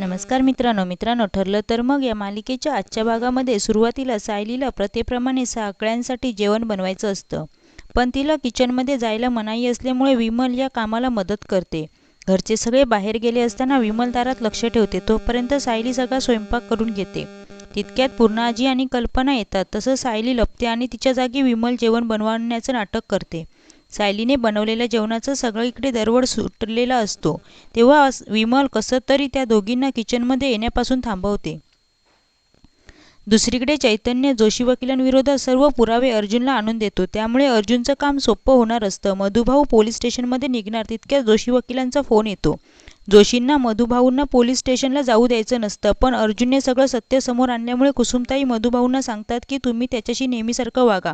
नमस्कार मित्रांनो मित्रांनो ठरलं तर मग या मालिकेच्या आजच्या भागामध्ये सुरुवातीला सायलीला प्रथेप्रमाणे सगळ्यांसाठी जेवण बनवायचं असतं. पण तिला किचनमध्ये जायला मनाई असल्यामुळे विमल या कामाला मदत करते. घरचे सगळे बाहेर गेले असताना विमल दारात लक्ष ठेवते. तोपर्यंत सायली सगळा स्वयंपाक करून घेते. तितक्यात पूर्णाजी आणि कल्पना येतात. तसं सायली लपते आणि तिच्या जागी विमल जेवण बनवण्याचं नाटक करते. सायलीने बनवलेल्या जेवणाचा सगळीकडे दरवळ सुटलेला असतो. तेव्हा विमल कसं तरी त्या दोघींना किचनमध्ये येण्यापासून थांबवते. दुसरीकडे चैतन्य जोशी वकिलांविरोधात सर्व पुरावे अर्जुनला आणून देतो. त्यामुळे अर्जुनचं काम सोपं होणार असतं. मधुभाऊ पोलीस स्टेशनमध्ये निघणार तितक्या जोशी वकिलांचा फोन येतो. जोशींना मधुभाऊंना पोलीस स्टेशनला जाऊ द्यायचं नसतं पण अर्जुनने सगळं सत्य समोर आणल्यामुळे कुसुमताई मधुभाऊंना सांगतात की तुम्ही त्याच्याशी नेहमीसारखं वागा.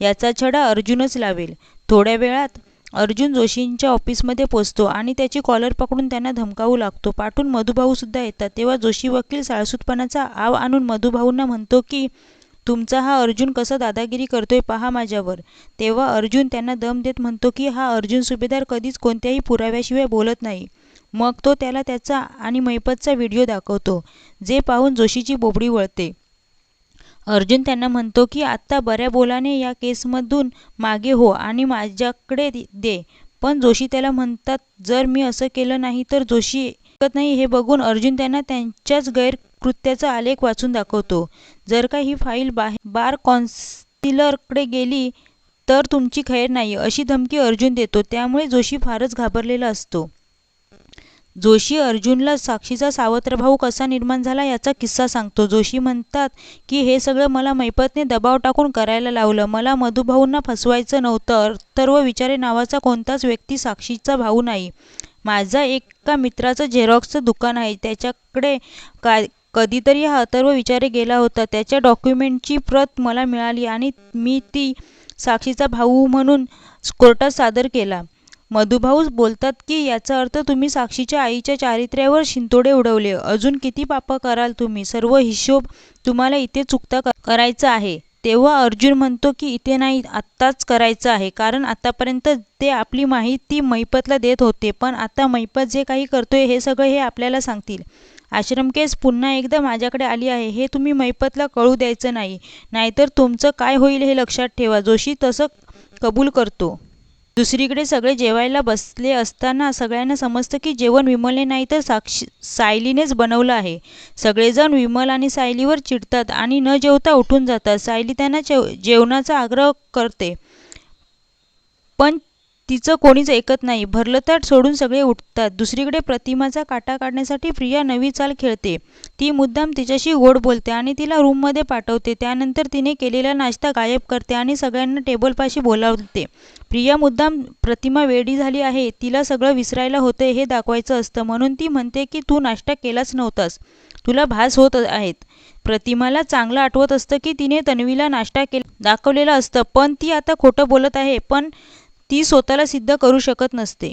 याचा छडा अर्जुनच लावेल. थोड्या वेळात अर्जुन जोशींच्या ऑफिसमध्ये पोचतो आणि त्याची कॉलर पकडून त्यांना धमकावू लागतो. पाठून मधुभाऊसुद्धा येतात. तेव्हा जोशी वकील साळसूतपणाचा आव आणून मधुभाऊंना म्हणतो की तुमचा हा अर्जुन कसं दादागिरी करतोय पहा माझ्यावर. तेव्हा अर्जुन त्यांना दम देत म्हणतो की हा अर्जुन सुभेदार कधीच कोणत्याही पुराव्याशिवाय बोलत नाही. मग तो त्याला त्याचा आणि मैपतचा व्हिडिओ दाखवतो जे पाहून जोशीची बोबडी वळते. अर्जुन त्यांना म्हणतो की आत्ता बऱ्या बोलाने या केसमधून मागे हो आणि माझ्याकडे दे- पण जोशी त्याला म्हणतात जर मी असं केलं नाही तर जोशी ऐकत नाही. हे बघून अर्जुन त्यांना त्यांच्याच गैरकृत्याचा आलेख वाचून दाखवतो. जर का ही फाईल बाहे बार कॉन्सिलरकडे गेली तर तुमची खैर नाही अशी धमकी अर्जुन देतो. त्यामुळे जोशी फारच घाबरलेला असतो. जोशी अर्जुनला साक्षीचा सावत्र भाऊ कसा निर्माण झाला याचा किस्सा सांगतो. जोशी म्हणतात की हे सगळं मला मैपतने दबाव टाकून करायला लावलं. मला मधुभाऊंना फसवायचं नव्हतं. अथर्व विचारे नावाचा कोणताच व्यक्ती साक्षीचा भाऊ नाही. माझा एका मित्राचं झेरॉक्सचं दुकान आहे. त्याच्याकडे का कधीतरी हा अथर्व विचारे गेला होता. त्याच्या डॉक्युमेंटची प्रत मला मिळाली आणि मी ती साक्षीचा भाऊ म्हणून कोर्टात सादर केला. मधुभाऊ बोलतात की याचा अर्थ तुम्ही साक्षीच्या आईच्या चारित्र्यावर शिंतोडे उडवले. अजून किती पापं कराल तुम्ही? सर्व हिशोब तुम्हाला इथे चुकता करायचा आहे. तेव्हा अर्जुन म्हणतो की इथे नाही आत्ताच करायचं आहे. कारण आतापर्यंत ते आपली माहिती मैपतला देत होते. पण आता मैपत जे काही करतोय हे सगळं हे आपल्याला सांगतील. आश्रम केस पुन्हा एकदा माझ्याकडे आली आहे. हे तुम्ही मैपतला कळू द्यायचं नाही. नाहीतर तुमचं काय होईल हे लक्षात ठेवा. जोशी तसं कबूल करतो. दुसरीकडे सगळे जेवायला बसले असताना सगळ्यांना समजतं की जेवण विमलने नाही तर साक्षी सायलीनेच बनवलं आहे. सगळेजण विमल आणि सायलीवर चिडतात आणि न जेवता उठून जातात. सायली त्यांना जेव जेवणाचा आग्रह करते. पण तिचं कोणीच ऐकत नाही. भरलं ताट सोडून सगळे उठतात. दुसरीकडे प्रतिमाचा काटा काढण्यासाठी प्रिया नवी चाल खेळते. ती मुद्दाम तिच्याशी गोड बोलते आणि तिला रूममध्ये पाठवते. त्यानंतर तिने केलेला नाश्ता गायब करते आणि सगळ्यांना टेबलपाशी बोलावते. प्रिया मुद्दाम प्रतिमा वेडी झाली आहे. तिला सगळं विसरायला होतं हे दाखवायचं असतं. म्हणून ती म्हणते की तू नाश्ता केलाच नव्हतास. तुला भास होत आहेत. प्रतिमाला चांगलं आठवत असतं की तिने तन्वीला नाश्ता केला दाखवलेला असतं. पण ती आता खोटं बोलत आहे. पण ती स्वतःला सिद्ध करू शकत नसते.